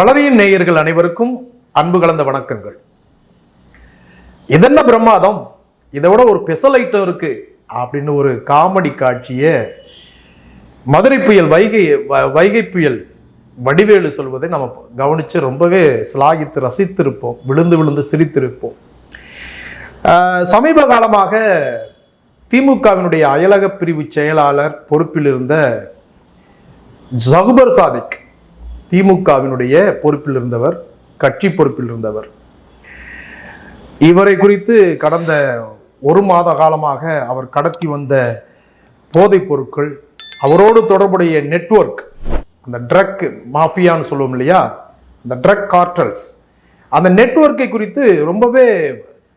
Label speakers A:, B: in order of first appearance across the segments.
A: வளரியின் நேயர்கள் அனைவருக்கும் அன்பு கலந்த வணக்கங்கள். இதென்ன பிரமாதம்? இதை விட ஒரு ஸ்பெஷல் ஐட்டம் இருக்கு அப்படின்னு ஒரு காமெடி காட்சியை மதுரை புயல் வைகை வ- வைகை புயல் வடிவேலு சொல்வதை நம்ம கவனித்து ரொம்பவே சிலாகித்து ரசித்திருப்போம் விழுந்து விழுந்து சிரித்திருப்போம். சமீப காலமாக திமுகவினுடைய அயலக பிரிவு செயலாளர் பொறுப்பில் இருந்த ஜகுபர் சாதிக் திமுகவினுடைய பொறுப்பில் இருந்தவர் கட்சி பொறுப்பில் இருந்தவர். இவரை குறித்து கடந்த ஒரு மாத காலமாக அவர் கடத்தி வந்த போதைப் பொருட்கள் அவரோடு தொடர்புடைய நெட்வொர்க் அந்த ட்ரக் மாஃபியான்னு சொல்லுவோம் இல்லையா? அந்த ட்ரக் கார்டல்ஸ் அந்த நெட்வொர்க்கை குறித்து ரொம்பவே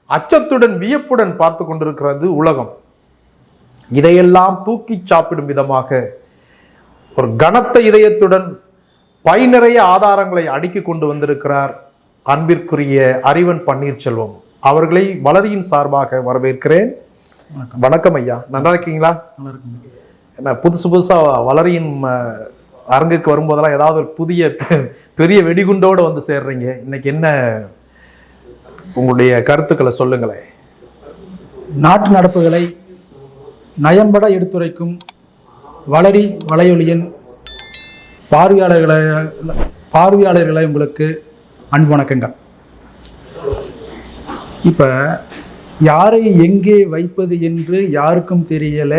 A: அச்சத்துடன் வியப்புடன் பார்த்து கொண்டிருக்கிறது உலகம். இதையெல்லாம் தூக்கி சாப்பிடும் விதமாக ஒரு கனத்த இதயத்துடன் பை நிறைய ஆதாரங்களை அடுக்கி கொண்டு வந்திருக்கிறார் அன்பிற்குரிய அறிவன் பன்னீர்செல்வம். அவர்களை வளரியின் சார்பாக வரவேற்கிறேன். வணக்கம். ஐயா. நல்லா இருக்கீங்களா என்ன புதுசு புதுசா வளரியின் அஹ், அரங்குக்கு வரும்போதெல்லாம் ஏதாவது ஒரு புதிய பெரிய வெடிகுண்டோட வந்து சேர்றீங்க. இன்னைக்கு என்ன உங்களுடைய கருத்துக்களை சொல்லுங்களேன்
B: நாட்டு நடப்புகளை நயம்பட எடுத்துரைக்கும் வளரி வலையொலியின் பார்வையாளர்களை பார்வையாளர்களை உங்களுக்கு அன்பு வணக்கங்கள். இப்போ யாரை எங்கே வைப்பது என்று யாருக்கும் தெரியல.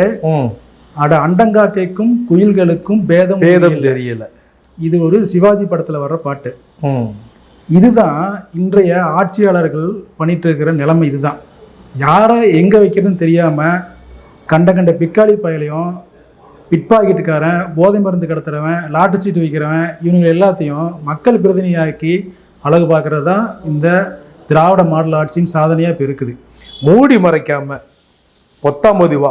B: அட அண்டங்காக்கைக்கும் குயில்களுக்கும் பேதம்
A: பேதம்
B: தெரியல. இது ஒரு சிவாஜி படத்தில் வர்ற பாட்டு. இதுதான் இன்றைய ஆட்சியாளர்கள் பண்ணிட்டு இருக்கிற நிலைமை இதுதான். யாரை எங்கே வைக்கிறதுன்னு தெரியாமல் கண்ட கண்ட பிக்காளி பயலையும் பிட்பாக்கெட்டுக்காரன் போதை மருந்து கடத்துறவன் லாட்டு சீட்டு வைக்கிறவன் இவங்க எல்லாத்தையும் மக்கள் பிரதிநிதியாக்கி அழகு பார்க்கறது தான் இந்த திராவிட மாடல் ஆட்சியின் சாதனையாக இப்போ இருக்குது.
A: மூடி மறைக்காம பொத்தாம் பொதுவா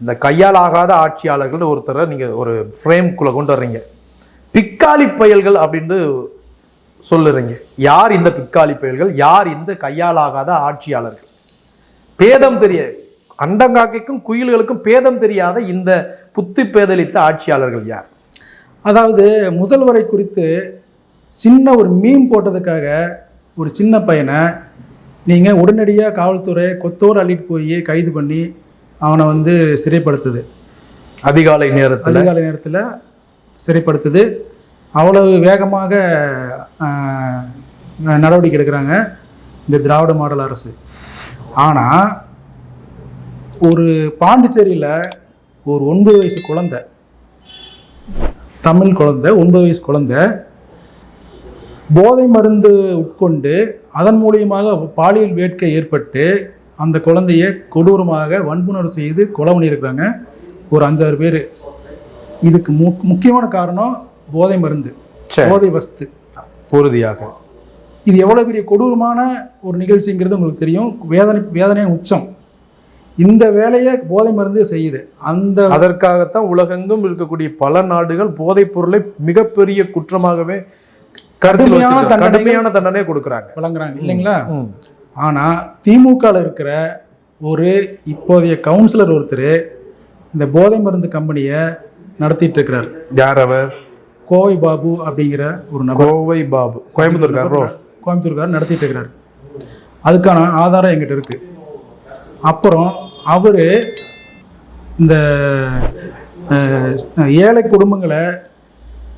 A: இந்த கையால் ஆகாத ஆட்சியாளர்கள்னு ஒருத்தரை நீங்கள் ஒரு ஃப்ரேம்குள்ள கொண்டு வர்றீங்க. பிக்காளி பயல்கள் அப்படின்னு சொல்லுறீங்க. யார் இந்த பிக்காளி பயல்கள்? யார் இந்த கையால் ஆகாத ஆட்சியாளர்கள்? பேதம் தெரிய அண்டங்காக்கைக்கும் குயில்களுக்கும் பேதம் தெரியாத இந்த புத்தி பேதலித்த ஆட்சியாளர்கள் யார்?
B: அதாவது முதல்வரை குறித்து சின்ன ஒரு மீன் போட்டதுக்காக ஒரு சின்ன பையனை நீங்கள் உடனடியாக காவல்துறை கொத்தோர் அள்ளிட்டு போய் கைது பண்ணி அவனை வந்து சிறைப்படுத்துது.
A: அதிகாலை நேரத்துல?
B: அதிகாலை நேரத்தில் சிறைப்படுத்துது. அவ்வளவு வேகமாக நடவடிக்கை எடுக்கிறாங்க இந்த திராவிட மாடல் அரசு. ஆனால் ஒரு பாண்டிச்சேரியில் ஒரு ஒன்பது வயசு குழந்தை தமிழ் குழந்தை ஒன்பது வயசு குழந்தை போதை மருந்து உட்கொண்டு அதன் மூலியமாக பாலியல் வேட்கை ஏற்பட்டு அந்த குழந்தைய கொடூரமாக வன்புணர்வு செய்து கொலை பண்ணியிருக்கிறாங்க ஒரு அஞ்சாறு பேர். இதுக்கு மு முக்கியமான காரணம் போதை மருந்து. போதை வஸ்து.
A: உறுதியாக.
B: இது எவ்வளோ பெரிய கொடூரமான ஒரு நிகழ்ச்சிங்கிறது உங்களுக்கு தெரியும். வேதனை வேதனையின் உச்சம். இந்த வேலையை போதை மருந்து செய்யுது. அந்த
A: அதற்காகத்தான் உலகெங்கும் இருக்கக்கூடிய பல நாடுகள் போதைப் பொருளை மிகப்பெரிய குற்றமாகவே
B: கடுமையான
A: கடுமையான தண்டனை கொடுக்குறாங்க.
B: வழங்குறாங்க இல்லைங்களா. ஆனால் திமுகவில் இருக்கிற ஒரு இப்போதைய கவுன்சிலர் ஒருத்தர் இந்த போதை மருந்து கம்பெனியை நடத்திட்டு இருக்கிறார்.
A: யார் அவர்?
B: கோவை பாபு அப்படிங்கிற ஒரு நபர்.
A: கோவை பாபு. கோயம்புத்தூர்காரரோ?
B: கோயம்புத்தூர்கார் நடத்திட்டு இருக்கிறார். அதுக்கான ஆதாரம் எங்கிட்ட இருக்கு. அப்புறம் அவர் இந்த ஏழை குடும்பங்களை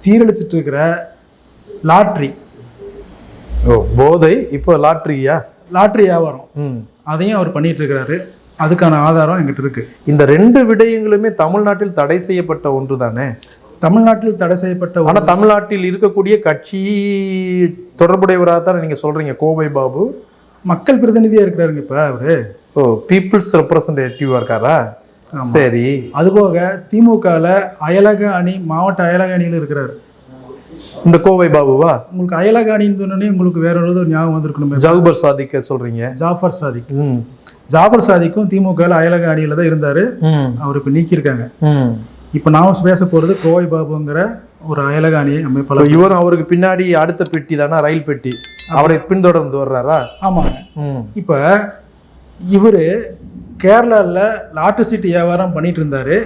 B: சீரழிச்சிட்டு இருக்கிற லாட்ரி.
A: ஓ போதை இப்போ லாட்ரியா?
B: லாட்ரி வியாபாரம்.
A: ம்.
B: அதையும் அவர் பண்ணிட்டு இருக்கிறாரு அதுக்கான ஆதாரம் எங்கிட்ட இருக்கு.
A: இந்த ரெண்டு விடயங்களுமே தமிழ்நாட்டில் தடை செய்யப்பட்ட ஒன்று தானே?
B: தமிழ்நாட்டில் தடை செய்யப்பட்ட ஒரு-
A: ஆனா தமிழ்நாட்டில் இருக்கக்கூடிய கட்சி தொடர்புடையவராக தான் நீங்க சொல்றீங்க கோவை பாபு?
B: மக்கள் பிரதிநிதியா இருக்கிறாருங்க இப்ப அவரு.
A: ஓ பீப்புள்ஸ் ரெப்ரசன்டேட்டிவா இருக்காரா? சரி.
B: அதுபோக திமுகவில் அயலக அணி மாவட்ட அயலக அணியில் இருக்கிறாரு.
A: இந்த கோவை பாபுவா?
B: உங்களுக்கு அயலக அணின்னு சொன்னோடனே உங்களுக்கு வேற ஒரு ஞாபகம் வந்திருக்கணுமே.
A: ஜகுபர் சாதிக்க சொல்றீங்க.
B: ஜாஃபர் சாதிக்.
A: ம்.
B: ஜாஃபர் சாதிக்கும் திமுகவில் அயலக அணியில் தான் இருந்தார். அவர் இப்போ நீக்கியிருக்காங்க.
A: ம்.
B: இப்போ நாம் பேச போகிறது கோவை பாபுங்கிற ஒரு அயலக அணி அமைப்பாளர்.
A: இவரும் அவருக்கு பின்னாடி அடுத்த பெட்டி தானே? ரயில் பெட்டி. அவரை பின்தொடர்ந்து வர்றாரா?
B: ஆமாங்க.
A: ம்.
B: இப்போ இவர் கேரளாவில் லாட்டு சீட்டு வியாபாரம் பண்ணிட்டு இருந்தாரு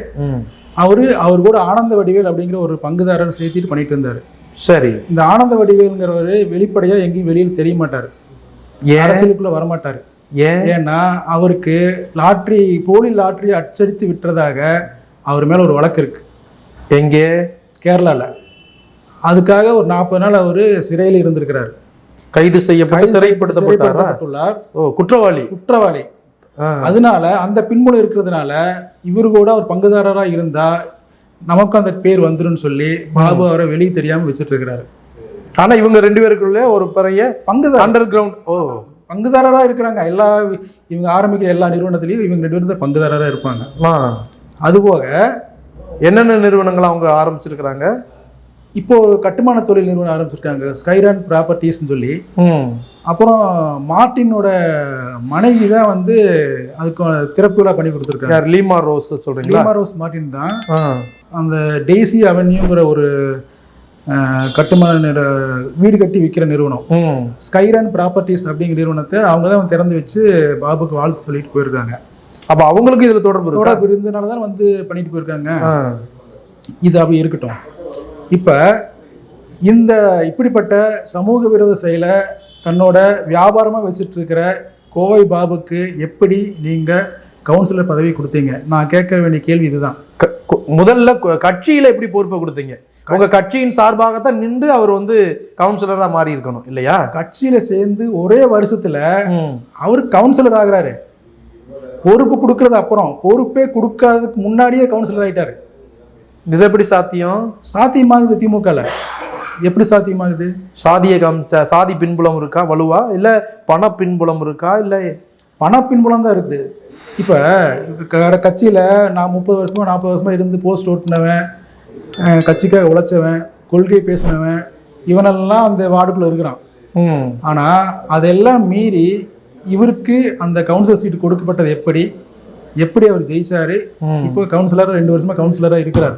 B: அவரு அவர் கூட ஆனந்த வடிவேல் அப்படிங்கிற ஒரு பங்குதாரர் சேர்த்திட்டு பண்ணிட்டு இருந்தாரு
A: சரி.
B: இந்த ஆனந்த வடிவேலுங்கிறவர் வெளிப்படையா எங்கேயும் வெளியில் தெரிய மாட்டார். அரசியலுக்குள்ள வரமாட்டார்.
A: ஏன்?
B: ஏன்னா அவருக்கு லாட்ரி போலி லாட்ரி அச்சடித்து விற்றதாக அவர் மேல ஒரு வழக்கு இருக்கு.
A: எங்கே?
B: கேரளால. அதுக்காக ஒரு நாற்பது நாள் அவர் சிறையில் இருந்திருக்கிறார்.
A: கைது செய்யப்பட்டு சிறைப்படுத்தப்பட்டாரா? ஓ குற்றவாளி.
B: குற்றவாளி. அதனால அந்த பின்புலம் இருக்கிறதுனால இவரு கூட அவர் பங்குதாரரா இருந்தா நமக்கு அந்த பேர் வந்துருன்னு சொல்லி பாபு அவரை வெளியே தெரியாம வச்சுட்டு இருக்கிறாரு.
A: ஆனா இவங்க ரெண்டு பேருக்குள்ள ஒரு பெரிய
B: பங்குதாரர்.
A: அண்டர் கிரவுண்ட் ஓ
B: பங்குதாரரா இருக்கிறாங்க. எல்லா இவங்க ஆரம்பிக்கிற எல்லா நிறுவனத்திலையும் இவங்க ரெண்டு பேரும் தான் பங்குதாரரா இருப்பாங்க. அதுபோக
A: என்னென்ன நிறுவனங்கள் அவங்க ஆரம்பிச்சிருக்கிறாங்க?
B: இப்போ கட்டுமான தொழில் நிறுவனம் ஆரம்பிச்சிருக்காங்க. ஸ்கைரான் ப்ராப்பர்ட்டிஸ்னு சொல்லி. அப்புறம் மார்ட்டினோட மனைவி தான் வந்து அதுக்கு திறப்பு விழா பண்ணி கொடுத்துருக்காங்க.
A: லீமா ரோஸ் சொல்றீங்களா?
B: லீமாரோஸ் மார்ட்டின் தான்.
A: ஆ.
B: அந்த டெய்ஸி அவென்யூங்கிற ஒரு கட்டுமான வீடு கட்டி விற்கிற நிறுவனம். ஸ்கைரான் ப்ராப்பர்ட்டிஸ் அப்படிங்கிற நிறுவனத்தை அவங்க தான் திறந்து வச்சு பாபுக்கு வாழ்த்து சொல்லிட்டு போயிருக்காங்க.
A: அப்ப அவங்களுக்கு இதுல தொடர்பு
B: தொடர்பு இருந்தனால தான் வந்து பண்ணிட்டு போயிருக்காங்க. இது அப்படி இருக்கட்டும். இப்போ இந்த இப்படிப்பட்ட சமூக விரோத செயலை தன்னோட வியாபாரமாக வச்சுட்டு இருக்கிற கோவை பாபுக்கு எப்படி நீங்கள் கவுன்சிலர் பதவி கொடுத்தீங்க? நான் கேட்க வேண்டிய கேள்வி இதுதான்.
A: க- முதல்ல கட்சியில எப்படி பொறுப்பை கொடுத்தீங்க? உங்க கட்சியின் சார்பாகத்தான் நின்று அவர் வந்து கவுன்சிலரா மாறி இருக்கணும் இல்லையா?
B: கட்சியில் சேர்ந்து ஒரே வருஷத்தில். அவர் கவுன்சிலர் ஆகுறாரு. பொறுப்பு கொடுக்கறது அப்புறம் பொறுப்பே கொடுக்காததுக்கு முன்னாடியே கவுன்சிலர் ஆயிட்டாரு.
A: இது எப்படி சாத்தியம்?
B: சாத்தியமாகுது திமுகல. எப்படி சாத்தியமாகுது?
A: சாதிய காமிச்ச சாதி பின்புலம் இருக்கா? வலுவா? இல்ல பண பின்புலம் இருக்கா? இல்ல
B: பண பின்புலம் தான் இருக்குது இப்போ கட்சியில் நான் முப்பது வருஷமா நாற்பது வருஷமா இருந்து போஸ்ட் ஓட்டினவன் கட்சிக்காக உழைச்சவன் கொள்கை பேசினவன் இவனெல்லாம் அந்த வார்டுக்குள்ள இருக்கிறான். ஆனால் அதெல்லாம் மீறி இவருக்கு அந்த கவுன்சிலர் சீட் கொடுக்கப்பட்டது எப்படி? எப்படி அவர் ஜெயிச்சாரு. இப்போ கவுன்சிலர் ரெண்டு வருஷமா கவுன்சிலராக இருக்கிறார்.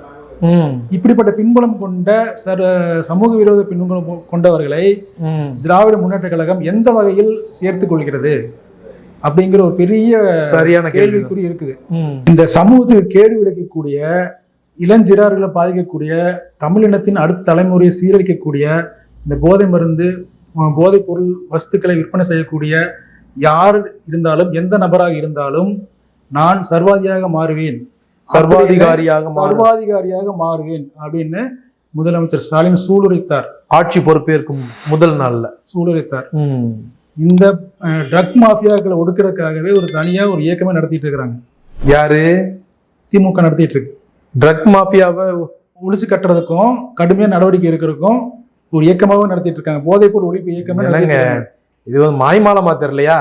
B: இப்படிப்பட்ட பின்புலம் கொண்ட சர சமூக விரோத பின்புலம் கொண்டவர்களை
A: ம்.
B: திராவிட முன்னேற்ற கழகம் எந்த வகையில் சேர்த்துக் கொள்கிறது? அப்படிங்கிற ஒரு பெரிய
A: சரியான கேள்வி.
B: கேள்விக்குறி இருக்குது. இந்த சமூகத்துக்கு கேடு விளைக்கக்கூடிய இளஞ்சிறார்களை பாதிக்கக்கூடிய தமிழினத்தின் அடுத்த தலைமுறையை சீரழிக்கக்கூடிய இந்த போதை மருந்து போதைப் பொருள் வஸ்துக்களை விற்பனை செய்யக்கூடிய யார் இருந்தாலும் எந்த நபராக இருந்தாலும் நான் சர்வாதியாக மாறுவேன்.
A: சர்வாதிகாரியாக
B: சர்வாதிகாரியாக மாறுவேன் அப்படின்னு முதலமைச்சர் ஸ்டாலின் சூளுரைத்தார்.
A: ஆட்சி பொறுப்பேற்கும் முதல் நாள்ல.
B: சூளுரைத்தார். இந்த ட்ரக் மாஃபியாக்களை ஒடுக்கிறதுக்காகவே ஒரு தனியா ஒரு இயக்கமே நடத்திட்டு இருக்கிறாங்க.
A: யாரு?
B: திமுக நடத்திட்டு இருக்கு.
A: ட்ரக் மாஃபியாவை
B: ஒழிச்சு கட்டுறதுக்கும் கடுமையா நடவடிக்கை எடுக்கிறதுக்கும் ஒரு இயக்கமாவே நடத்திட்டு இருக்காங்க. போதைப்பொருள் ஒழிப்பு இயக்கமே இருக்காங்க.
A: இது வந்து மாய்மாலமா தெரியலையா?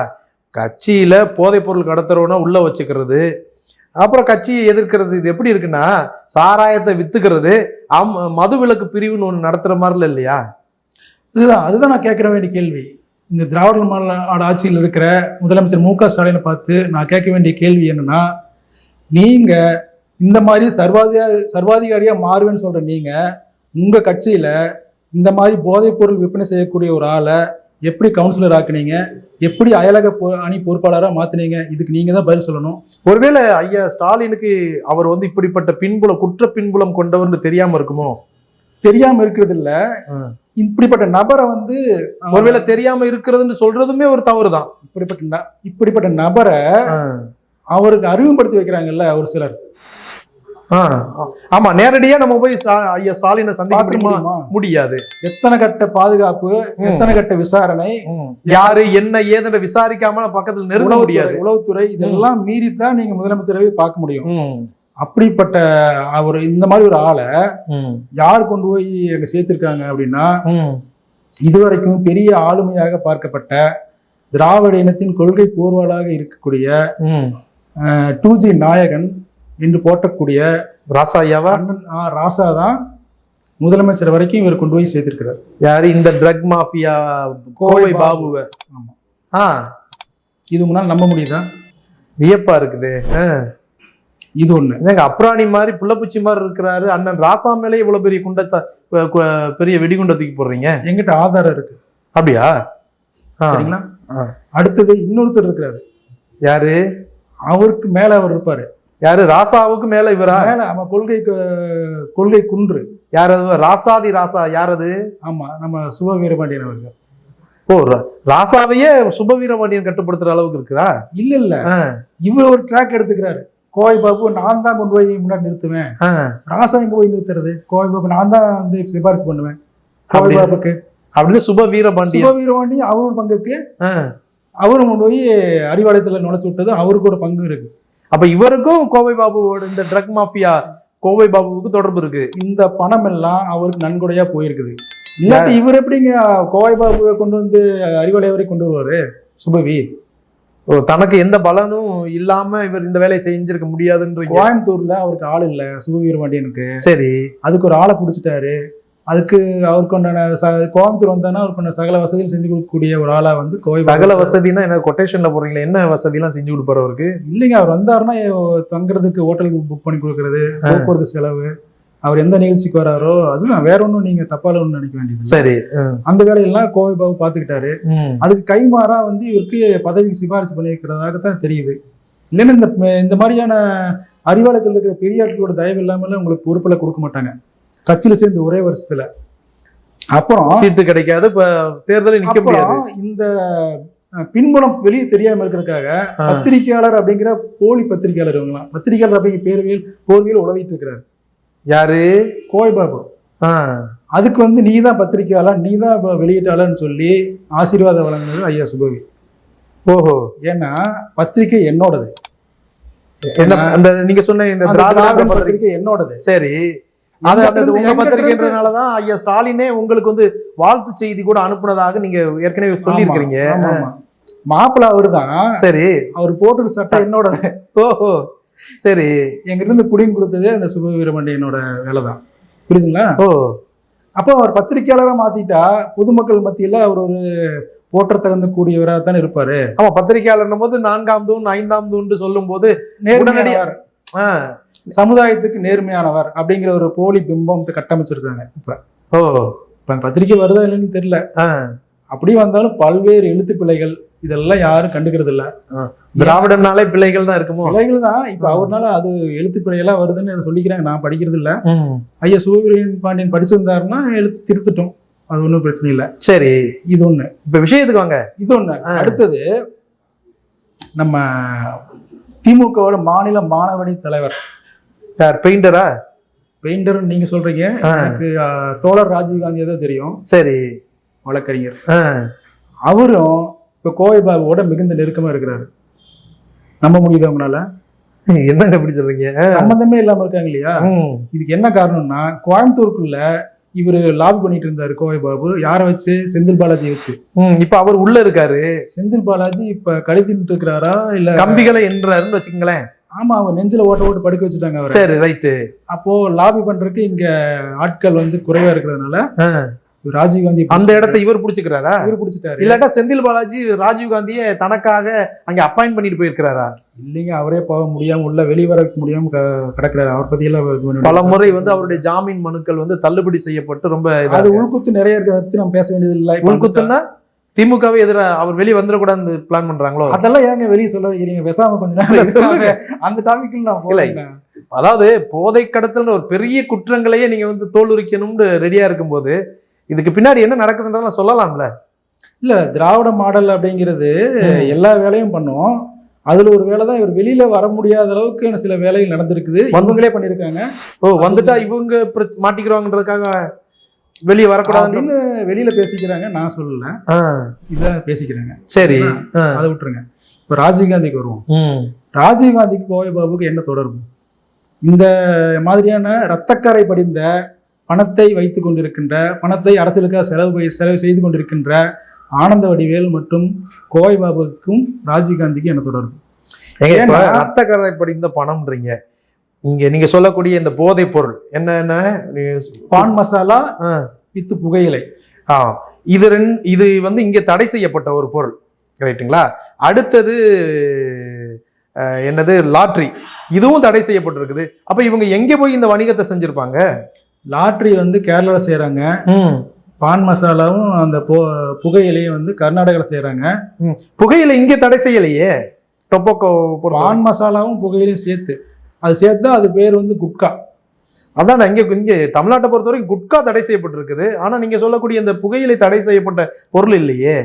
A: கட்சியில போதைப் பொருள் கடத்துறவன உள்ள வச்சுக்கிறது. அப்புறம் கட்சியை எதிர்க்கிறது இது எப்படி இருக்குன்னா சாராயத்தை வித்துக்கிறது அம் மது விலக்கு பிரிவுன்னு ஒன்று நடத்துகிற மாதிரில இல்லையா?
B: இதுதான் அதுதான் நான் கேட்க வேண்டிய கேள்வி. இந்த திராவிட மாநில ஆட்சியில் இருக்கிற முதலமைச்சர் மு க ஸ்டாலினை பார்த்து நான் கேட்க வேண்டிய கேள்வி என்னன்னா நீங்க இந்த மாதிரி சர்வாதிகா சர்வாதிகாரியா மாறுவேன்னு சொல்ற நீங்க உங்க கட்சியில இந்த மாதிரி போதைப் பொருள் விற்பனை செய்யக்கூடிய ஒரு ஆளை எப்படி கவுன்சிலர் ஆக்குனீங்க? எப்படி அயலக அணி பொறுப்பாளராக மாத்துனீங்க? இதுக்கு நீங்க தான் பதில் சொல்லணும்.
A: ஒருவேளை ஐயா ஸ்டாலினுக்கு அவர் வந்து இப்படிப்பட்ட பின்புலம் குற்ற பின்புலம் கொண்டவர்னு தெரியாம இருக்குமோ?
B: தெரியாம இருக்கிறது இல்ல. இப்படிப்பட்ட நபரை வந்து
A: ஒருவேளை தெரியாம இருக்கிறதுன்னு சொல்றதுமே ஒரு தவறு தான்
B: இப்படிப்பட்ட இப்படிப்பட்ட நபரை அவருக்கு அறிமுகப்படுத்தி வைக்கிறாங்கல்ல ஒரு சிலர்.
A: ஆமா நேரடியா நம்ம போய் ஐயா ஸ்டாலினை சந்திக்க முடியாது.
B: எத்தனை கட்ட பாதுகாப்பு எத்தனை கட்ட விசாரணை
A: யாரு என்ன ஏதுன்னு விசாரிக்காம பக்கத்துல நெருங்க முடியாது.
B: உளவுத்துறை இதெல்லாம் மீறித்தான் நீங்க முதலமைச்சரவை பார்க்க முடியும். அப்படிப்பட்ட அவர் இந்த மாதிரி ஒரு ஆளை யார் கொண்டு போய் அங்க சேர்த்திருக்காங்க அப்படின்னா. இதுவரைக்கும் பெரிய ஆளுமையாக பார்க்கப்பட்ட திராவிட இனத்தின் கொள்கை போர்வாளாக இருக்கக்கூடிய. டூ ஜி நாயகன் என்று போற்றக்கூடிய
A: ராசா ஐயாவா
B: அண்ணன் ஆ ராசா தான் முதலமைச்சர் வரைக்கும் இவர் கொண்டு போய் சேர்த்திருக்கிறார்.
A: யாரு? இந்த ட்ரக் மாஃபியா கோவை பாபுவை.
B: ஆமா.
A: ஆ.
B: இது முன்னால் நம்ப முடியுதா?
A: வியப்பா இருக்குது.
B: இது ஒண்ணு.
A: என்னங்க அப்ராணி மாதிரி புள்ளப்பூச்சி மாதிரி இருக்கிறாரு. அண்ணன் ராசா மேலே இவ்வளவு பெரிய குண்டத்தை பெரிய வெடிகுண்டை தூக்கி போடுறீங்க.
B: எங்கிட்ட ஆதாரம் இருக்கு.
A: அப்படியா.
B: சரிங்களா. அடுத்தது இன்னொருத்தர் இருக்கிறாரு.
A: யாரு?
B: அவருக்கு மேல அவர் இருப்பாரு.
A: யாரு? ராசாவுக்கு மேல இவரா?
B: அவன் கொள்கை கொள்கை குன்று.
A: யார் அது ராசாதி ராசா யார் அது
B: ஆமா நம்ம சுப வீரபாண்டியன் அவர்கள்.
A: ஓ ராசாவையே சுபவீரபாண்டியன் கட்டுப்படுத்துற அளவுக்கு இருக்குதா?
B: இல்ல இல்ல. இவர் ஒரு ட்ராக் எடுத்துக்கிறாரு. கோவை பாபு நான் தான் கொண்டு போய் முன்னாடி நிறுத்துவேன். ராசா எங்க போய் நிறுத்துறது? கோவை பாபு நான் தான் வந்து சிபாரிசு பண்ணுவேன். கோவை? பாபுக்கு.
A: அப்படின்னு சுப வீரபாண்டியன்.
B: சுப வீரபாண்டி அவரோட பங்குக்கு. அவரும் கொண்டு போய் அறிவாலயத்துல நுழைச்சு விட்டது அவருக்கு ஒரு பங்கு இருக்கு.
A: அப்ப இவருக்கும் கோவை பாபுவோட இந்த ட்ரக் மாஃபியா கோவை பாபுவுக்கு தொடர்பு இருக்கு.
B: இந்த பணம் எல்லாம் அவருக்கு நன்கொடையா போயிருக்குது. இல்லாட்டி இவர் எப்படிங்க கோவை பாபுவை கொண்டு வந்து அறிவாலயம் வரை கொண்டு வருவாரு? சுபவி.
A: தனக்கு எந்த பலனும் இல்லாம இவர் இந்த வேலையை செஞ்சிருக்க முடியாதுன்றீங்க.
B: கோயம்புத்தூர்ல அவருக்கு ஆள் இல்ல சுப வீரபாண்டியனுக்கு
A: சரி.
B: அதுக்கு ஒரு ஆளை பிடிச்சிட்டாரு. அதுக்கு அவருக்கு உண்டான கோயம்புத்தூர் வந்தானா அவருக்கு சகல வசதியும் செஞ்சு கொடுக்கக்கூடிய ஒரு ஆளா வந்து கோவை
A: சகல வசதினா என்ன கொட்டேஷன்ல போடுறீங்களா? என்ன வசதி எல்லாம் செஞ்சு கொடுப்பாரு அவருக்கு?
B: இல்லைங்க அவர் வந்தாருன்னா தங்குறதுக்கு ஹோட்டல் புக் பண்ணி கொடுக்கறது போக்குவரத்து செலவு அவர் எந்த நிகழ்ச்சிக்கு வராரோ அதுதான். வேற ஒன்றும் நீங்க தப்பால ஒன்றும் நினைக்க வேண்டியது.
A: சரி
B: அந்த வேலையெல்லாம் கோவை பாபு பார்த்துக்கிட்டாரு. அதுக்கு கைமாறா வந்து இவருக்கு பதவிக்கு சிபாரிசு பண்ணியிருக்கிறதாக தான் தெரியுது. இல்லைன்னா இந்த இந்த மாதிரியான அறிவாலயத்தில் இருக்கிற பெரிய ஆட்களோட தயவு இல்லாமல உங்களுக்கு பொறுப்பில் கொடுக்க மாட்டாங்க. கட்சியில சேர்ந்து ஒரே வருஷத்துல. அப்புறம்
A: சீட்டு கிடைக்காது இப்ப தேர்தலில் நிக்க முடியாது.
B: இந்த பின்புலம் வெளியே தெரியாம இருக்கிறதுக்காக. பத்திரிகையாளர் அப்படிங்கிற போலி பத்திரிகையாளர் இவங்களாம் பத்திரிகையாளர் அப்படிங்கிற பேர்வியல் போர்வியல் உழவிட்டு இருக்கிறாரு.
A: யாரு?
B: கோவை பாபு
A: ஆ.
B: அதுக்கு வந்து நீ தான் பத்திரிகையாளர் நீ தான் வெளியிட்டாளர்னு சொல்லி ஆசீர்வாதம் வழங்குனது ஐயா சுபவி.
A: ஓஹோ.
B: ஏன்னா பத்திரிகை என்னோடது.
A: என்ன அந்த நீங்க சொன்ன இந்த பத்திரிகை
B: என்னோடது.
A: சரி. உங்க பத்திரிகைன்றதுனாலதான் ஐயா ஸ்டாலினே உங்களுக்கு வந்து வாழ்த்து செய்தி கூட அனுப்புனதாக நீங்க ஏற்கனவே சொல்லியிருக்கிறீங்க.
B: ஆமா. மாப்பிள்ளை அவருதான்.
A: சரி.
B: அவர் போட்டு சட்டை என்னோடது
A: ஓஹோ. சரி.
B: எங்கிட்ட இருந்து புடிங்கி கொடுத்ததே அந்த சுப வீரமண்டியனோட வேலை தான் புரியுதுங்களா?
A: ஓ.
B: அப்போ அவர் பத்திரிகையாளரா மாத்திட்டா பொதுமக்கள் மத்தியில அவர் ஒரு போற்ற தகுந்த கூடியவராக தானே இருப்பாரு.
A: ஆமா பத்திரிகையாளர் போது நான்காம் தூண் ஐந்தாம் தூண் சொல்லும் போது
B: நேர்மையானவர்
A: ஆ,
B: சமுதாயத்துக்கு நேர்மையானவர் அப்படிங்கிற ஒரு போலி பிம்பம் கட்டமைச்சிருக்காங்க இப்ப.
A: ஓ.
B: இப்ப அந்த பத்திரிகை வருதா இல்லைன்னு தெரியல. அப்படி வந்தாலும் பல்வேறு எழுத்து பிழைகள் இதெல்லாம் யாரும் கண்டுக்கிறது இல்ல.
A: திராவிடனாலே பிள்ளைகள் தான் இருக்குமோ?
B: பிழைகள் தான். இப்ப. அவர்னால அது எழுத்து பிழையெல்லாம் வருதுன்னு சொல்லிக்கிறாங்க. நான் படிக்கிறது இல்ல. ஐயா சிவபீரன் பாண்டியன் படிச்சிருந்தாருன்னா எழுத்து திருத்தட்டும். அது ஒன்றும் பிரச்சனை இல்லை.
A: சரி.
B: இது ஒண்ணு.
A: இப்ப விஷயத்துக்கு வாங்க.
B: இது ஒண்ணு. அடுத்தது நம்ம திமுகவோட மாநில மாணவரணி தலைவர்.
A: யார் பெயிண்டரா?
B: பெயிண்டர் நீங்க சொல்றீங்க. எனக்கு தோழர் ராஜீவ் காந்தியை தான் தெரியும்.
A: சரி.
B: வழக்கறிஞர். அவரும் இப்ப கோவை பாபுவோட மிகுந்த நெருக்கமா இருக்கிறாரு. நம்ப முடியுது உங்களால?
A: என்னங்க இப்படி சொல்றீங்க?
B: சம்பந்தமே இல்லாம இருக்காங்க இல்லையா? இதுக்கு என்ன காரணம்னா கோயம்புத்தூருக்குள்ள இவர் லாபி பண்ணிட்டு இருந்தாரு கோவை பாபு யாரை வச்சு? செந்தில் பாலாஜி வச்சு.
A: இப்ப அவர் உள்ள இருக்காரு.
B: செந்தில் பாலாஜி இப்ப கழுத்திட்டு இருக்கிறாரா? இல்ல
A: கம்பிகளை என்றாருன்னு வச்சுக்கோங்களேன்.
B: ஆமா அவங்க நெஞ்சில ஓட்ட ஓட்டு படுக்க வச்சுட்டாங்க அவரை.
A: சரி ரைட்டு
B: அப்போ லாபி பண்றதுக்கு இங்க ஆட்கள் வந்து குறைவா இருக்கிறதுனால ராஜீவ் காந்தி
A: அந்த இடத்தை இவர் புடிச்சுக்கிறாரா?
B: இவர் பிடிச்சிட்டாரு.
A: இல்லாட்டா செந்தில் பாலாஜி ராஜீவ் காந்தியை தனக்காக அங்க அப்பாயிண்ட் பண்ணிட்டு போயிருக்கிறாரா?
B: இல்லைங்க அவரே போக முடியாம உள்ள வெளிய வர முடியாம கிடக்குறாரு. அவர் பத்தி எல்லாம்
A: பல முறை வந்து அவருடைய ஜாமீன் மனுக்கள் வந்து தள்ளுபடி செய்யப்பட்டு ரொம்ப
B: அது. உள்குத்து நிறைய இருக்கு. அதை பத்தி நம்ம பேச வேண்டியது இல்லை
A: உள்குத்துன்னா? திமுகவே எதிர அவர் வெளியே வந்துடக்கூடாது பிளான் பண்றாங்களோ?
B: அதெல்லாம் ஏங்க வெளிய சொல்ல வைக்கிறீங்க? பேசாம கொஞ்ச
A: இல்ல,
B: நேரம்
A: சொல்லுங்க.
B: அந்த டாபிக்ல நான். போகல
A: அதாவது போதை கடத்தல்னு ஒரு பெரிய குற்றங்களையே நீங்க வந்து தோலுரிக்கணும்னு ரெடியா இருக்கும்போது இதுக்கு பின்னாடி என்ன நடக்குதுன்றதெல்லாம் சொல்லலாம்ல?
B: இல்ல திராவிட மாடல் அப்படிங்கிறது. எல்லா வேலையும் பண்ணும். அதுல ஒரு வேலை தான் இவர் வெளியில வர முடியாத அளவுக்கு சில வேலைகள் நடந்திருக்குது. இவங்களே பண்ணிருக்காங்க.
A: ஓ வந்துட்டா இவங்க மாட்டிக்கிறவாங்கன்றதுக்காக வெளியே வரக்கூடாதுன்னு
B: வெளியில பேசிக்கிறாங்க நான் சொல்லல. இதான் பேசிக்கிறாங்க.
A: சரி.
B: அதை விட்டுருங்க. இப்ப ராஜீவ்காந்திக்கு வருவோம். ராஜீவ்காந்திக்கு கோவை பாபுக்கு என்ன தொடர்பு? இந்த மாதிரியான ரத்தக்கரை படிந்த பணத்தை வைத்து கொண்டிருக்கின்ற பணத்தை அரசியலுக்காக செலவு செலவு செய்து கொண்டிருக்கின்ற ஆனந்த வடிவேல் மற்றும் கோவை பாபுக்கும் ராஜீவ்காந்திக்கு என்ன தொடர்பு?
A: ஏங்க, இப்ப
B: ஏன்னா-
A: ரத்த கரை படிந்த பணம்ன்றீங்க. இங்க நீங்க சொல்லக்கூடிய இந்த போதைப் பொருள் என்னென்ன
B: பான் மசாலா வித்து புகையிலை.
A: ஆ, இது ரெண்டு இது வந்து இங்க தடை செய்யப்பட்ட ஒரு பொருள். ரைட்டுங்களா அடுத்தது என்னது? லாட்ரி. இதுவும் தடை செய்யப்பட்டிருக்குது. அப்ப இவங்க எங்க போய் இந்த வணிகத்தை செஞ்சிருப்பாங்க?
B: லாட்ரி வந்து கேரளாவில் செய்கிறாங்க பான் மசாலாவும் அந்த போ புகையிலையும் வந்து கர்நாடகாவில் செய்கிறாங்க
A: புகையில இங்க தடை செய்யலையே? டொப்போக்கோ.
B: பான் மசாலாவும் புகையிலையும் சேர்த்து. அது சேர்த்தா அது பேர் வந்து குட்கா.
A: அதான் இங்க இங்க தமிழ்நாட்டை பொறுத்த வரைக்கும் குட்கா தடை செய்யப்பட்டிருக்குது. ஆனா நீங்க சொல்லக்கூடிய இந்த புகையிலை தடை செய்யப்பட்ட பொருள் இல்லையே.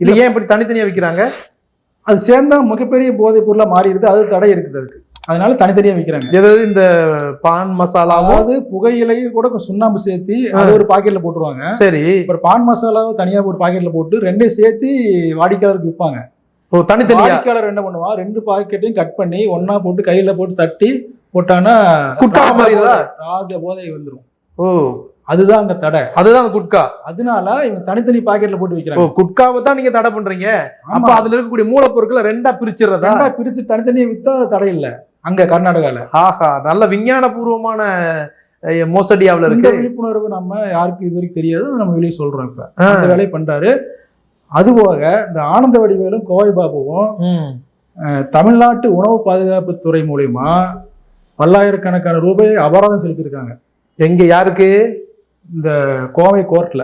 A: இது ஏன் இப்படி தனித்தனியா விக்கிறாங்க?
B: அது சேர்ந்தா மிகப்பெரிய போதைப் பொருளா மாறிடுது. அது தடை இருக்குது அதுக்கு. அதனால தனித்தனியா விற்கிறாங்க
A: ஏதாவது இந்த பான் மசாலாவும்
B: அதாவது புகையிலையும் கூட சுண்ணாம்பு சேர்த்து அது ஒரு பாக்கெட்ல போட்டுருவாங்க.
A: சரி.
B: அப்புறம் பான் மசாலாவும் தனியா ஒரு பாக்கெட்ல போட்டு ரெண்டையும் சேர்த்து வாடிக்கையாளருக்கு விற்பாங்க.
A: ஓ தனித்தனியா?
B: வாடிக்கையாளர் என்ன பண்ணுவான் ரெண்டு பாக்கெட்டையும் கட் பண்ணி ஒண்ணா போட்டு கையில போட்டு தட்டி போட்டானா
A: மாறிடுதா?
B: போதை- ராஜ போதை வந்துரும்.
A: ஓ.
B: அதுதான் அங்க தடை.
A: அதுதான் குட்கா?
B: அதனால இவங்க தனித்தனி பாக்கெட்ல போட்டு
A: ஓ
B: விற்கிறாங்க
A: குட்காவை தான் நீங்க தடை பண்றீங்க? அப்ப. அதுல இருக்கக்கூடிய மூலப்பொருட்களை ரெண்டா பிரிச்சிடுறதா?
B: ரெண்டா பிரிச்சு தனித்தனியா வித்தா தடை இல்ல. அங்க கர்நாடகால.
A: ஆஹா நல்ல விஞ்ஞான பூர்வமான மோசடியாவில்
B: இந்த
A: இருக்கு.
B: விழிப்புணர்வு நம்ம யாருக்கும் இது வரைக்கும் தெரியாது. நம்ம வெளியே சொல்றோம் இப்ப. அந்த வேலையை பண்றாரு. அதுபோக இந்த ஆனந்த வடிவேலும் கோவை பாபுவும் தமிழ்நாட்டு உணவு பாதுகாப்பு துறை மூலியமா பல்லாயிரக்கணக்கான ரூபாய் அபராதம் செலுத்தியிருக்காங்க.
A: எங்க யாருக்கு?
B: இந்த கோவை கோர்ட்ல.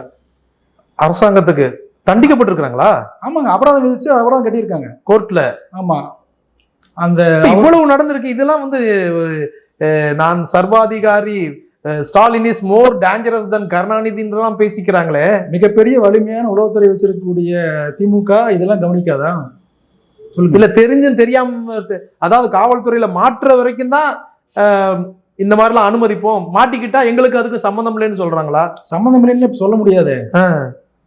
A: அரசாங்கத்துக்கு. தண்டிக்கப்பட்டிருக்காங்களா
B: ஆமாங்க அபராதம் விதிச்சு அபராதம் கட்டியிருக்காங்க.
A: கோர்ட்ல.
B: ஆமா. அந்த
A: இவ்வளவு நடந்திருக்கு. இதெல்லாம் வந்து ஒரு நான் சர்வாதிகாரி Stalin is more dangerous than கருணாநிதின்றலாம் பேசிக்கிறாங்களே.
B: மிகப்பெரிய வலிமையான உளவுத்துறை வச்சிருக்கக்கூடிய திமுக இதெல்லாம் கவனிக்காதா?
A: இல்ல தெரிஞ்சும் தெரியாம அதாவது காவல்துறையில மாற்ற வரைக்கும் தான் இந்த மாதிரிலாம் அனுமதிப்போம். மாட்டிக்கிட்டா எங்களுக்கு அதுக்கு சம்மந்தம் இல்லைன்னு சொல்றாங்களா?
B: சம்மந்தம் இல்லைன்னு சொல்ல முடியாது.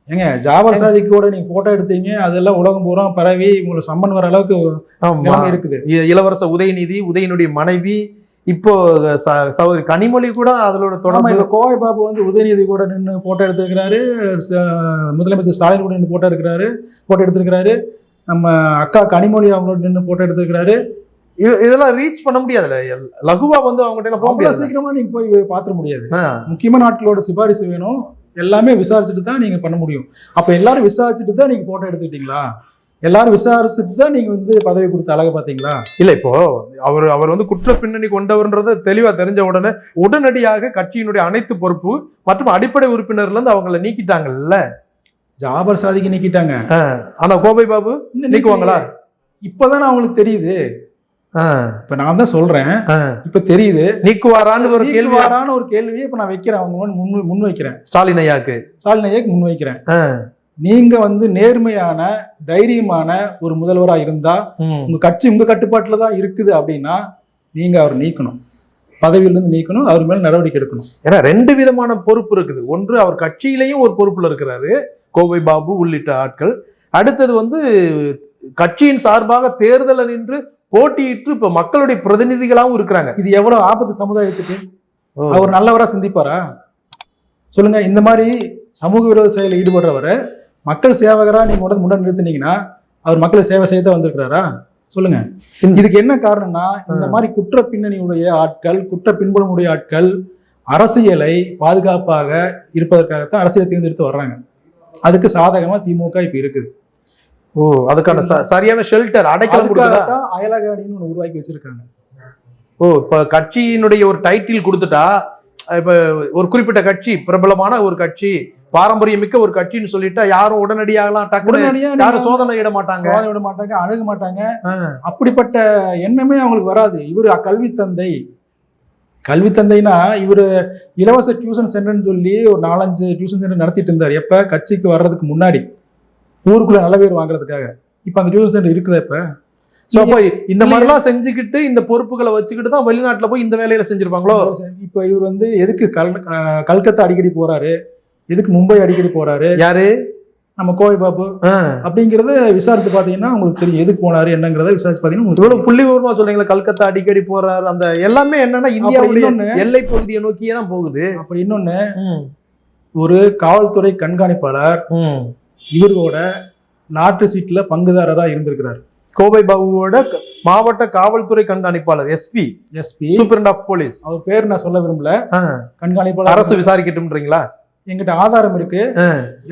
B: ஏங்க ஜாபர் சாதிக்கு கூட நீங்க போட்டோ எடுத்தீங்க அதெல்லாம் உலகம் பூரா பரவி உங்களுக்கு சம்மன் வர அளவுக்கு இருக்குது.
A: இளவரச உதயநிதி உதயனுடைய மனைவி இப்போ சகோதரி கனிமொழி கூட அதோட தொடர்பு
B: இப்ப கோவை பாபு வந்து உதயநிதி கூட நின்று போட்டோ எடுத்திருக்கிறாரு. முதலமைச்சர் ஸ்டாலின் கூட நின்று போட்டோ எடுக்கிறாரு போட்டோ எடுத்திருக்கிறாரு. நம்ம அக்கா கனிமொழி அவங்களோட நின்று போட்டோ எடுத்திருக்கிறாரு.
A: இதெல்லாம் ரீச் பண்ண முடியாதுல்ல? லகுவா வந்து அவங்க கிட்ட போக முடியாது
B: சீக்கிரமா நீங்க போய் பாத்திர முடியாது. முக்கியமான நாட்களோட சிபாரிசு வேணும். எல்லாமே விசாரிச்சுட்டு தான் நீங்க பண்ண முடியும். அப்ப எல்லாரும் விசாரிச்சுட்டு தான் நீங்க போட்டோ எடுத்துக்கிட்டீங்களா? எல்லாரும் விசாரிச்சுட்டு தான் நீங்க வந்து பதவி கொடுத்த அழக பாத்தீங்களா
A: இல்ல இப்போ அவர் அவர் வந்து குற்ற பின்னணி கொண்டவர்ன்றது தெளிவா தெரிஞ்ச உடனே உடனடியாக கட்சியினுடைய அனைத்து பொறுப்பு மற்றும் அடிப்படை உறுப்பினர்ல இருந்து அவங்கள நீக்கிட்டாங்கல்ல?
B: ஜாபர் சாதிக்கு நீக்கிட்டாங்க.
A: ஆனா கோபை பாபு நீக்குவாங்களா?
B: இப்பதானே அவங்களுக்கு தெரியுது. இப்ப நான் தான் சொல்றேன். இப்ப தெரியுது.
A: நீக்குவாரான்னு ஒரு கேள்வி.
B: கேள்வியாரான ஒரு கேள்வியை இப்ப நான் வைக்கிறேன். அவங்க முன் முன் வைக்கிறேன்
A: ஸ்டாலின் ஐயாக்கு.
B: ஸ்டாலின் ஐயாக்கு முன் வைக்கிறேன் நீங்க வந்து நேர்மையான தைரியமான ஒரு முதல்வரா இருந்தா. உங்க கட்சி உங்க கட்டுப்பாட்டுல தான் இருக்குது அப்படின்னா நீங்க அவர் நீக்கணும். பதவியிலிருந்து நீக்கணும் அவர் மேல நடவடிக்கை எடுக்கணும்.
A: ஏன்னா ரெண்டு விதமான பொறுப்பு இருக்குது. ஒன்று அவர் கட்சியிலையும் ஒரு பொறுப்புல இருக்கிறாரு. கோவை பாபு உள்ளிட்ட ஆட்கள். அடுத்தது வந்து கட்சியின் சார்பாக தேர்தலை நின்று போட்டியிட்டு இப்ப மக்களுடைய பிரதிநிதிகளாகவும் இருக்கிறாங்க.
B: இது எவ்வளவு ஆபத்து சமுதாயத்துக்கு. அவர் நல்லவரா சிந்திப்பாரா? சொல்லுங்க இந்த மாதிரி சமூக விரோத செயலில் ஈடுபடுறவரை மக்கள் சேவகரா நீங்க உடனே முன்னாடி நிறுத்துனீங்கன்னா அவர் மக்களை சேவை செய்ய தான் வந்திருக்கிறாரா? சொல்லுங்க. இதுக்கு என்ன காரணம்னா இந்த மாதிரி குற்ற பின்னணியுடைய ஆட்கள் குற்ற பின்புலமுடைய ஆட்கள் அரசியலை பாதுகாப்பாக இருப்பதற்காகத்தான் அரசியலை தேர்ந்தெடுத்து வர்றாங்க. அதுக்கு சாதகமா திமுக இப்ப இருக்குது.
A: ஓ அதுக்கான சரியான ஷெல்டர் அடைக்கலம் கொடுத்ததா
B: அதுக்காகத்தான் அயலக அணின்னு ஒண்ணு உருவாக்கி வச்சிருக்காங்க.
A: ஓ இப்ப கட்சியினுடைய ஒரு டைட்டில் கொடுத்துட்டா இப்ப ஒரு குறிப்பிட்ட கட்சி பிரபலமான ஒரு கட்சி பாரம்பரியமிக்க ஒரு கட்சின்னு சொல்லிட்டா யாரும் உடனடியாகலாம் டக்குனு
B: உடனடியா
A: யாரும் சோதனை இட மாட்டாங்க.
B: சோதனை விட மாட்டாங்க அணுக மாட்டாங்க. அப்படிப்பட்ட எண்ணமே அவங்களுக்கு வராது. இவர் கல்வி தந்தை. கல்வி தந்தைனா இவர் இலவச டியூஷன் சென்டர்னு சொல்லி ஒரு நாலஞ்சு டியூஷன் சென்டர் நடத்திட்டு இருந்தார். எப்ப? கட்சிக்கு வர்றதுக்கு முன்னாடி. ஊருக்குள்ள நல்ல பேர் வாங்குறதுக்காக. இப்ப அந்த டியூஷன் சென்டர் இருக்குதா இப்ப?
A: அப்ப இந்த மாதிரிலாம் செஞ்சுக்கிட்டு இந்த பொறுப்புகளை வச்சுக்கிட்டு தான் வெளிநாட்டுல போய் இந்த வேலையில செஞ்சிருப்பாங்களோ?
B: இப்ப இவர் வந்து எதுக்கு கல் கல்கத்தா அடிக்கடி போறாரு? எதுக்கு மும்பை அடிக்கடி போறாரு.
A: யாரு?
B: நம்ம கோவை பாபு.
A: ஆ.
B: அப்படிங்கறத விசாரிச்சு பாத்தீங்கன்னா உங்களுக்கு தெரியும். எதுக்கு போனாரு என்னங்கிறத விசாரிச்சு பாத்தீங்கன்னா
A: இவ்வளவு புள்ளி விவரமா சொல்றீங்களா கல்கத்தா அடிக்கடி போறாரு அந்த எல்லாமே என்னன்னா இந்தியாவுடைய எல்லை பகுதியை நோக்கியே தான் போகுது.
B: அப்படி இன்னொன்னு. ஒரு காவல்துறை கண்காணிப்பாளர்
A: ம்.
B: இவரோட லாட்டரி சீட்ல பங்குதாரரா இருந்திருக்கிறார்.
A: கோவை பாபுவோட மாவட்ட காவல்துறை கண்காணிப்பாளர் SP.
B: SP.
A: Superintendent of police
B: அவர் பேர் நான் சொல்ல விரும்பல. கண்காணிப்பாளர்.
A: அரசு விசாரிக்கட்டும்ன்றீங்களா?
B: எங்கிட்ட ஆதாரம் இருக்கு.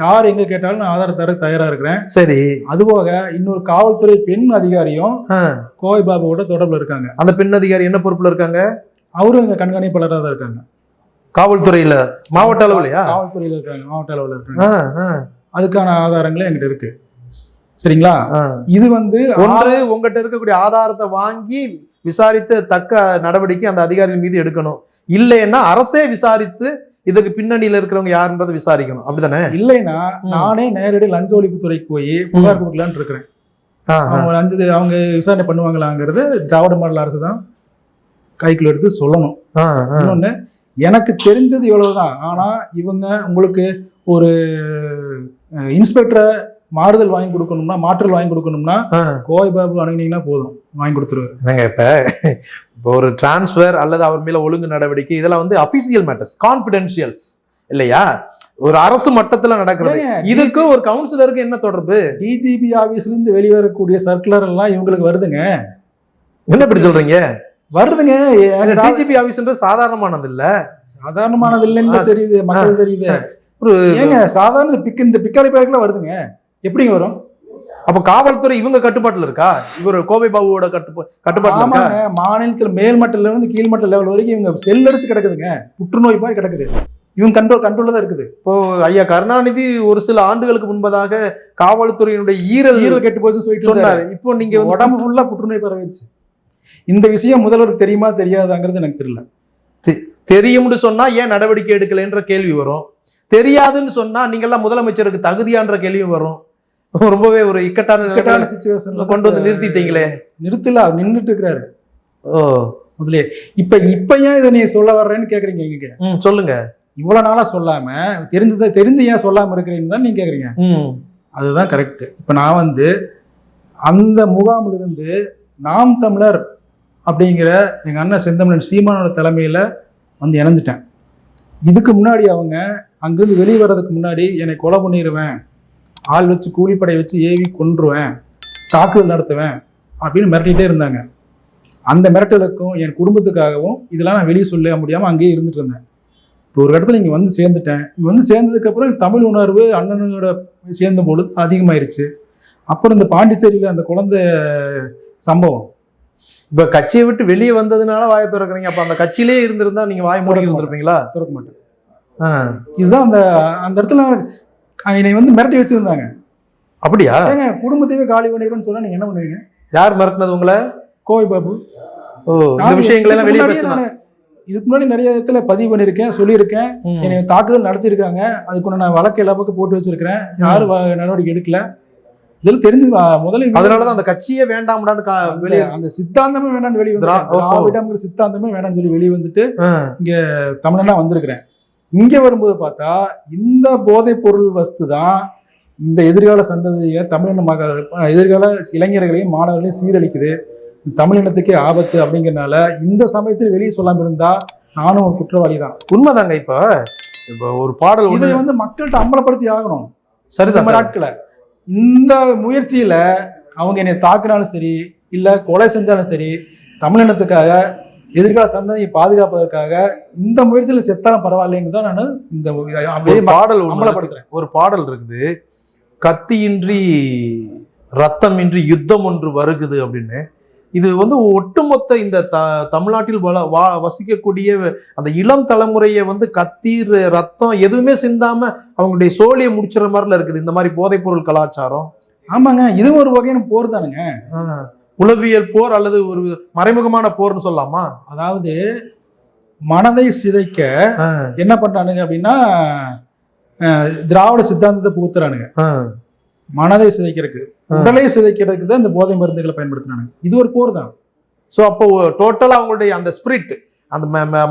A: யார்
B: எங்க கேட்டாலும் நான் ஆதாரம் தர தயாரா இருக்கிறேன்.
A: சரி.
B: அதுபோக இன்னொரு காவல்துறை பெண் அதிகாரியும். கோவை பாபுவோட தொடர்புல இருக்காங்க.
A: அந்த பெண் அதிகாரி என்ன பொறுப்புல இருக்காங்க?
B: அவரும் எங்க கண்காணிப்பாளராக தான் இருக்காங்க.
A: காவல்துறையில. மாவட்ட அளவுலயா?
B: காவல்துறையில இருக்காங்க. மாவட்ட அளவுல இருக்காங்க. அதுக்கான ஆதாரங்களும் என்கிட்ட இருக்கு. சரிங்களா. இது வந்து
A: ஒன்று உங்ககிட்ட இருக்கக்கூடிய ஆதாரத்தை வாங்கி விசாரித்து தக்க நடவடிக்கை அந்த அதிகாரிகள் மீது எடுக்கணும். இல்லைன்னா அரசே விசாரித்து இதுக்கு பின்னணியில இருக்கிறவங்க யாருன்றதை விசாரிக்கணும் அப்படிதானே
B: இல்லைன்னா. நானே நேரடி லஞ்ச ஒழிப்புத்துறைக்கு போய் புகார் கொடுக்கலான்னு இருக்கிறேன். அவங்க லஞ்ச அவங்க விசாரணை பண்ணுவாங்களாங்கிறது திராவிட மாடல் அரசு தான் கைக்குள்ள எடுத்து சொல்லணும். இன்னொன்னு எனக்கு தெரிஞ்சது இவ்வளவுதான் ஆனா இவங்க உங்களுக்கு ஒரு இன்ஸ்பெக்டரை மாறுதல் வாங்கி கொடுக்கணும்னா மாற்றல் வாங்கி கொடுக்கணும்னா. கோவை பாபு அணுகுனீங்கன்னா போதும். வாங்கி கொடுத்துருவாரு.
A: என்னங்க இப்ப? இப்போ ஒரு டிரான்ஸ்ஃபர் அல்லது அவர் மேல ஒழுங்கு நடவடிக்கை இதெல்லாம் வந்து அபிஷியல் மேட்டர்ஸ் கான்பிடென்ஷியல்ஸ் இல்லையா? ஒரு அரசு மட்டத்துல நடக்கிறது. இதுக்கு ஒரு கவுன்சிலருக்கு என்ன தொடர்பு?
B: டிஜிபி ஆபீஸ்ல இருந்து வெளிவரக்கூடிய சர்க்குலர் எல்லாம் இவங்களுக்கு வருதுங்க.
A: என்ன இப்படி சொல்றீங்க?
B: வருதுங்க.
A: டிஜிபி ஆபீஸ்ன்றது சாதாரணமானது இல்ல?
B: சாதாரணமானது இல்லைன்னு தெரியுது மக்களுக்கு தெரியுது.
A: ஒரு
B: ஏங்க சாதாரண பிக் இந்த பிக்காளி பயக்கெல்லாம் வருதுங்க. எப்படிங்க வரும்?
A: அப்ப காவல்துறை இவங்க கட்டுப்பாட்டுல இருக்கா? இவர் கோவை பாபுவோட கட்டுப்பா
B: ஆமாங்க மாநிலத்துல மேல்மட்டத்துல இருந்து கீழ்மட்ட லெவல் வரைக்கும் இவங்க செல்லடிச்சு கிடக்குதுங்க. புற்றுநோய் மாதிரி கிடக்குது. இவங்க கண்ட்ரோல் கண்ட்ரோல்ல தான் இருக்குது.
A: இப்போ ஐயா கருணாநிதி ஒரு சில ஆண்டுகளுக்கு முன்பதாக காவல்துறையினுடைய ஈரல்
B: ஈரல் கெட்டு போச்சுன்னு சொல்லிட்டு சொன்னாரு.
A: இப்போ நீங்க
B: உடம்பு ஃபுல்லா புற்றுநோய் பரவிடுச்சு. இந்த விஷயம் முதல்வருக்கு தெரியுமா தெரியாதாங்கிறது எனக்கு தெரியல.
A: தெரியும்னு சொன்னா ஏன் நடவடிக்கை எடுக்கலைன்ற கேள்வி வரும். தெரியாதுன்னு சொன்னா நீங்க எல்லாம் முதலமைச்சருக்கு தகுதியான்ற கேள்வியும் வரும். ரொம்பவே ஒரு இக்கட்டான
B: இக்கட்டான சுச்சுவேஷன்ல
A: கொண்டு வந்து நிறுத்திட்டீங்களே?
B: நிறுத்தல அவர் நின்னுட்டு இருக்கிறாரு.
A: ஓ.
B: முதலே. இப்ப இப்ப ஏன் இதை நீ சொல்ல வர்றேன்னு கேக்குறீங்க இங்க
A: ம் சொல்லுங்க.
B: இவ்வளவு நாளா சொல்லாம தெரிஞ்சதை தெரிஞ்சு ஏன் சொல்லாம இருக்கிறீங்கன்னு தான் நீங்க கேக்குறீங்க. அதுதான் கரெக்ட் இப்ப நான் வந்து அந்த முகாமில் இருந்து நாம் தமிழர் அப்படிங்கிற எங்க அண்ணன் செந்தமிழன் சீமானோட தலைமையில வந்து இணைஞ்சிட்டேன். இதுக்கு முன்னாடி அவங்க அங்கிருந்து வெளியே வர்றதுக்கு முன்னாடி என்னை கொலை பண்ணிடுவேன் ஆள் வச்சு கூலிப்படை வச்சு ஏவி கொன்றுவேன் தாக்குதல் நடத்துவேன் அப்படின்னு மிரட்டிட்டே இருந்தாங்க. அந்த மிரட்டலுக்கும் என் குடும்பத்துக்காகவும் இதெல்லாம் நான் வெளியே சொல்ல முடியாமல் அங்கேயே இருந்துட்டு இருந்தேன். இப்போ ஒரு இடத்துல இங்கே வந்து சேர்ந்துட்டேன். இங்கே வந்து சேர்ந்ததுக்கப்புறம் தமிழ் உணர்வு அண்ணனோட சேர்ந்த பொழுது அதிகமாயிருச்சு. அப்புறம் இந்த பாண்டிச்சேரியில் அந்த குழந்தை சம்பவம்.
A: இப்ப கட்சியை விட்டு வெளியே வந்ததுனால வாயை திறக்கறீங்க. அப்ப அந்த கட்சியிலே இருந்திருந்தா நீங்க வாய் மூடி இருந்திருப்பீங்களா?
B: திறக்க மாட்டேன். இதுதான் அந்த அந்த இடத்துல என்னை வந்து மிரட்டி வச்சிருந்தாங்க.
A: அப்படியா?
B: ஏங்க குடும்பத்தையே காலி பண்ணிடுன்னு சொன்னா நீங்க என்ன பண்ணுவீங்க?
A: யார் மிரட்டினது உங்களை?
B: கோவை பாபு.
A: ஓ இந்த
B: நான்
A: விஷயங்கள் எல்லாம்
B: இதுக்கு
A: வெளியே பேசலாம்
B: இதுக்கு முன்னாடி நிறைய இடத்துல பதிவு பண்ணியிருக்கேன் சொல்லியிருக்கேன். என்னை தாக்குதல் நடத்தியிருக்காங்க. அதுக்கு நான் வழக்கு எல்லா பக்கம் போட்டு வச்சிருக்கிறேன். யாரும் நடவடிக்கை எடுக்கல. இதில் தெரிஞ்சு முதல்ல
A: அதனாலதான் அந்த கட்சியே வேண்டாம்டான்னு வெளியே
B: அந்த சித்தாந்தமே வேணாம்னு வெளியே வந்து. திராவிடம்ங்கிற சித்தாந்தமே வேணாம்னு சொல்லி வெளியே வந்துட்டு
A: ஆ.
B: தமிழனா வந்திருக்கிறேன். இங்க வரும்போது பார்த்தா இந்த போதைப் பொருள் வஸ்து தான் இந்த எதிர்கால சந்ததியை தமிழின மக எதிர்கால இளைஞர்களையும் மாணவர்களையும் சீரழிக்குது. தமிழினத்துக்கே ஆபத்து அப்படிங்கறனால இந்த சமயத்தில் வெளியே சொல்லாம இருந்தா நானும் ஒரு குற்றவாளி தான்.
A: உண்மைதாங்க இப்ப. இப்ப ஒரு பாடல்
B: இதை வந்து மக்கள்கிட்ட அம்பலப்படுத்தி ஆகணும்.
A: சார்.
B: நாட்களை இந்த முயற்சியில அவங்க என்னை தாக்குனாலும் சரி இல்ல கொலை செஞ்சாலும் சரி தமிழினத்துக்காக எதிர்கால சந்ததியை பாதுகாப்பதற்காக இந்த முயற்சியில செத்தாலும் பரவாயில்லைன்னு தான் நான் இந்த
A: பாடல்.
B: அம்பலப்படுத்துறேன்
A: ஒரு பாடல் இருக்குது. கத்தியின்றி ரத்தமின்றி யுத்தம் ஒன்று வருகுது அப்படின்னு. இது வந்து ஒட்டுமொத்த இந்த த தமிழ்நாட்டில் வள வா வசிக்கக்கூடிய அந்த இளம் தலைமுறையை வந்து கத்தீர் ரத்தம் எதுவுமே சிந்தாம அவங்களுடைய சோழியை முடிச்சுற மாதிரில இருக்குது. இந்த மாதிரி போதைப் பொருள் கலாச்சாரம்.
B: ஆமாங்க. இதுவும் ஒரு வகையான போர் தானுங்க.
A: உளவியல் போர் அல்லது ஒரு மறைமுகமான போர்னு சொல்லலாமா?
B: அதாவது மனதை சிதைக்க. என்ன பண்றானுங்க அப்படின்னா திராவிட சித்தாந்தத்தை புகுத்துறானுங்க. மனதை சிதைக்கிறதுக்கு. உடலை சிதைக்கிறதுக்கு தான் இந்த போதை மருந்துகளை பயன்படுத்துறானுங்க. இது ஒரு போர் தான்.
A: ஸோ அப்போ டோட்டலா அவங்களுடைய அந்த ஸ்பிரிட் அந்த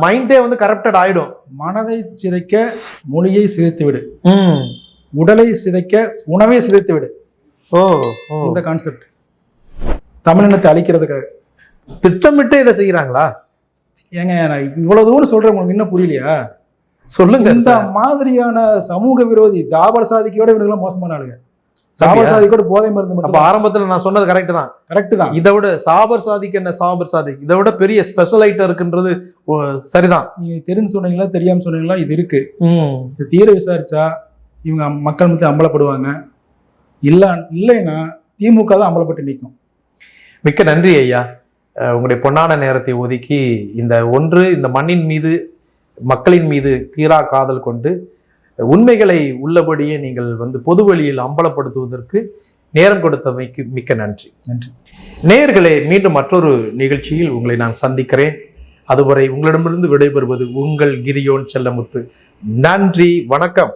A: மைண்டே வந்து கரப்டட் ஆயிடும்.
B: மனதை சிதைக்க மொழியை சிதைத்து விடு. உடலை சிதைக்க உணவை சிதைத்து விடு.
A: ஓ
B: இந்த கான்செப்ட் தமிழினத்தை அழிக்கிறதுக்காக
A: திட்டமிட்டு இதை செய்யறாங்களா
B: ஏங்க நான் இவ்வளவு தூரம் சொல்றேன் உங்களுக்கு இன்னும் புரியலையா?
A: சொல்லுங்க
B: இந்த. மாதிரியான சமூக விரோதி ஜாபர் சாதிக்கையோட இவனுங்களாம் மோசமான ஆளுங்க.
A: அப்படியா?
B: சாதிக்கோட போதை மருந்து மட்டும்
A: ஆரம்பத்துல நான் சொன்னது கரெக்ட் தான்.
B: கரெக்ட் தான்.
A: இதை விட சாபர் சாதிக்கு என்ன சாபர் சாதிக் இதை விட பெரிய ஸ்பெஷல் ஐட்டம் இருக்குன்றது சரிதான்.
B: நீங்க தெரிஞ்சு சொன்னீங்களா தெரியாம சொன்னீங்களா இது இருக்கு. இது தீர விசாரிச்சா இவங்க மக்கள் மத்திய அம்பலப்படுவாங்க. இல்ல இல்லைன்னா திமுக தான் அம்பலப்பட்டு நிற்கும்
A: மிக்க நன்றி ஐயா. உங்களுடைய பொன்னான நேரத்தை ஒதுக்கி இந்த ஒன்று இந்த மண்ணின் மீது மக்களின் மீது தீரா காதல் கொண்டு உண்மைகளை உள்ளபடியே நீங்கள் வந்து பொது வழியில் அம்பலப்படுத்துவதற்கு நேரம் கொடுத்தமைக்கு மிக்க நன்றி.
B: நன்றி.
A: நேயர்களே மீண்டும் மற்றொரு நிகழ்ச்சியில் உங்களை நான் சந்திக்கிறேன். அதுவரை உங்களிடமிருந்து விடைபெறுவது உங்கள் கிரியோன் செல்லமுத்து. நன்றி வணக்கம்.